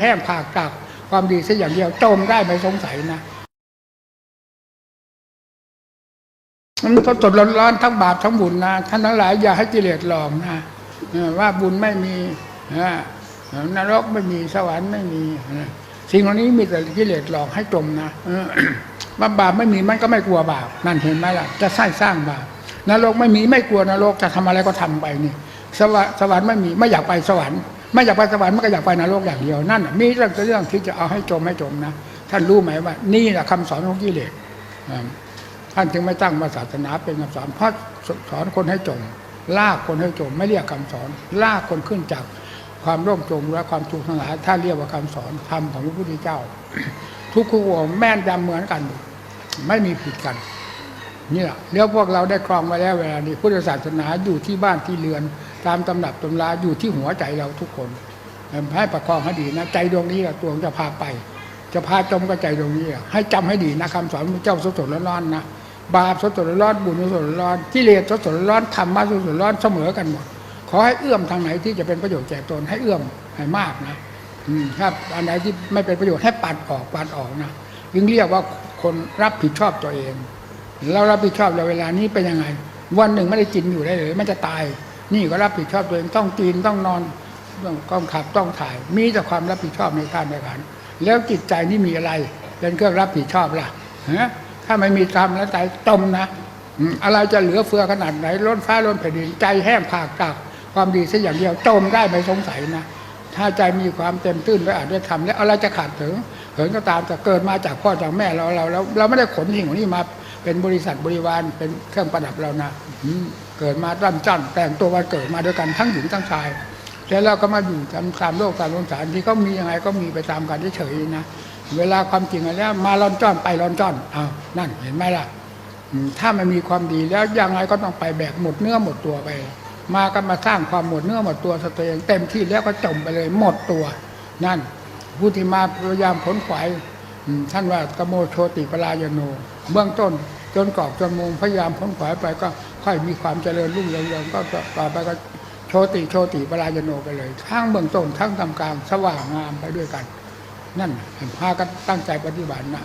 แห้งผากจากความดีสัอย่างเดียวจมได้ไม่สงสัยนะมันก็สดร้อนๆทั้งบาปทั้งบุญนะท่านทั้งหลายอย่าให้กิเลสหลอกนะว่าบุญไม่มีนะนรกไม่มีสวรรค์ไม่มีสิ่งเหล่านี้มีแต่กิเลสหลอกให้จมนะว่าบาปไม่มีมันก็ไม่กลัวบาปนั่นเห็นไหมล่ะ จะสร้างสร้างบาปนรกไม่มีไม่กลัวนรกจะทำอะไรก็ทำไปนี่สวรรค์สวรรค์ไม่มีไม่อยากไปสวรรค์ ไม่อยากไปสวรรค์มันก็อยากไปนรกอย่างเดียวนั่นน่ะมีเรื่องเรื่องที่จะเอาให้จมให้จมนะท่านรู้ไหมว่า นี่แหละคำสอนของกิเลสท่านจึงไม่ตั้งมาศาสนาเป็นคำสอนเพราะสอนคนให้จม ลากคนให้จม ไม่เรียกคำสอน ลากคนขึ้นจากความร่มจมและความทุกข์ทั้งหลายถ้าเรียกว่าคำสอนธรรมของพระพุทธเจ้า ทุกคู่แม่นยำเหมือนกัน ไม่มีผิดกันนี่แหละแล้วพวกเราได้ครองมาแล้วเวลานี้พุทธศาสนาอยู่ที่บ้านที่เรือน ตามตำหนับตำราอยู่ที่หัวใจเราทุกคนให้ประคองให้ดีนะ ใจดวงนี้ละตัวจะพาไป จะพาจมก็ใจตรงนี้อะให้จำให้ดีนะคำสอนพระเจ้าสดสดร้อนๆนะบาปสดสดร้อนบุญสดสดร้อนกิเลสสดสดร้อนธรรมะสดสดร้อนเสมอกันหมดขอให้เอื้อมทางไหนที่จะเป็นประโยชน์แก่ตนให้เอื้อมให้มากนะอืมถ้าอันไหนที่ไม่เป็นประโยชน์ให้ปัดออกปัดออกนะยึงเรียกว่าคนรับผิดชอบตัวเองเรารับผิดชอบในเวลานี้เป็นยังไง วันหนึ่งไม่ได้กินอยู่ได้เลย มันจะตาย นี่ก็รับผิดชอบตัวเองต้องกินต้องนอนต้องต้องขับต้องถ่าย มีแต่ความรับผิดชอบในการในการแล้วจิตใจนี่มีอะไร เป็นเครื่องรับผิดชอบล่ะฮะถ้าไม่มีธรรมแล้วใจจมนะอะไรจะเหลือเฟือขนาดไหนล้นฟ้าล้นแผ่นดินใจแห้งผากจากความดีสักอย่างเดียวจมได้ไม่สงสัยนะถ้าใจมีความเต็มตื้นด้วยอาจด้วยธรรมแล้วอะไรจะขาดถึงเหินก็ตามแต่เกิดมาจากพ่อจากแม่เราเราเราเราไม่ได้ขนสิ่งเหล่านี้มา เป็นบริษัทบริวารเป็นเครื่องประดับเรานะเกิดมาร่ำจ้อนแต่งตัววันเกิดมาด้วยกันทั้งหญิงทั้งชาย แล้วเราก็มาอยู่ตามตามโลกตามสงสารที่เขามียังไงก็มีไปตามกันเฉยๆนะเวลาความจริงแล้วมาร้อนจ้อนไปร้อนจ้อนอ้าวนั่นเห็นไหมล่ะถ้ามันมีความดีแล้วยังไงก็ต้องไปแบกหมดเนื้อหมดตัวไป มากันมาสร้างความหมดเนื้อหมดตัวสตัวเองเต็มที่แล้วก็จมไปเลยหมดตัว นั่นผู้ที่มาพยายามขนขวายท่านว่ากโมโชติปรายโน เบื้องต้น จนกรอบจนมุมพยายามพ้นขวายไปก็ค่อยมีความเจริญรุ่งเรืองก็ต่อไปก็โชติโชติปรายโนไปเลยทั้งเบื้องต้นทั้งทำกลางสว่างงามไปด้วยกัน นั่นพากันตั้งใจปฏิบัตินะ